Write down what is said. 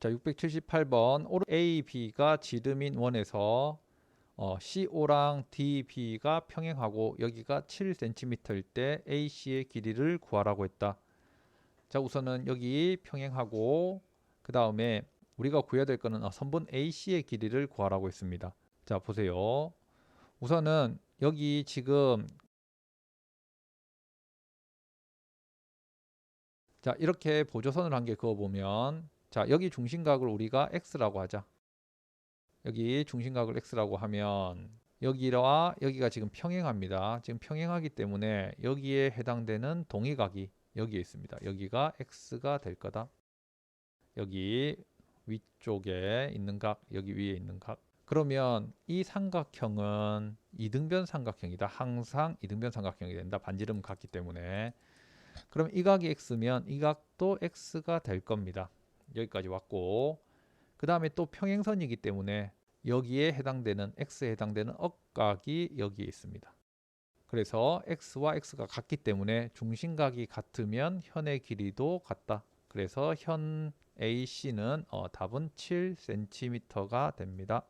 자, 678번 오른 AB가 지름인 원에서 어, CO랑 DB가 평행하고 여기가 7cm일 때 AC의 길이를 구하라고 했다. 자, 우선은 여기 평행하고 그 다음에 우리가 구해야 될 거는 어, 선분 AC의 길이를 구하라고 했습니다. 자, 보세요. 우선은 여기 지금 자, 이렇게 보조선을 한 개 그어 보면 자, 여기 중심각을 우리가 x라고 하자. 여기 중심각을 x라고 하면 여기와 여기가 지금 평행합니다. 지금 평행하기 때문에 여기에 해당되는 동의각이 여기에 있습니다. 여기가 x가 될 거다. 여기 위쪽에 있는 각, 여기 위에 있는 각. 그러면 이 삼각형은 이등변 삼각형이다. 항상 이등변 삼각형이 된다. 반지름 같기 때문에. 그럼 이 각이 x면 이 각도 x가 될 겁니다. 여기까지 왔고 그 다음에 또 평행선이기 때문에 여기에 해당되는 x에 해당되는 억각이 여기에 있습니다. 그래서 x와 x가 같기 때문에 중심각이 같으면 현의 길이도 같다. 그래서 현 AC는 어, 답은 7cm가 됩니다.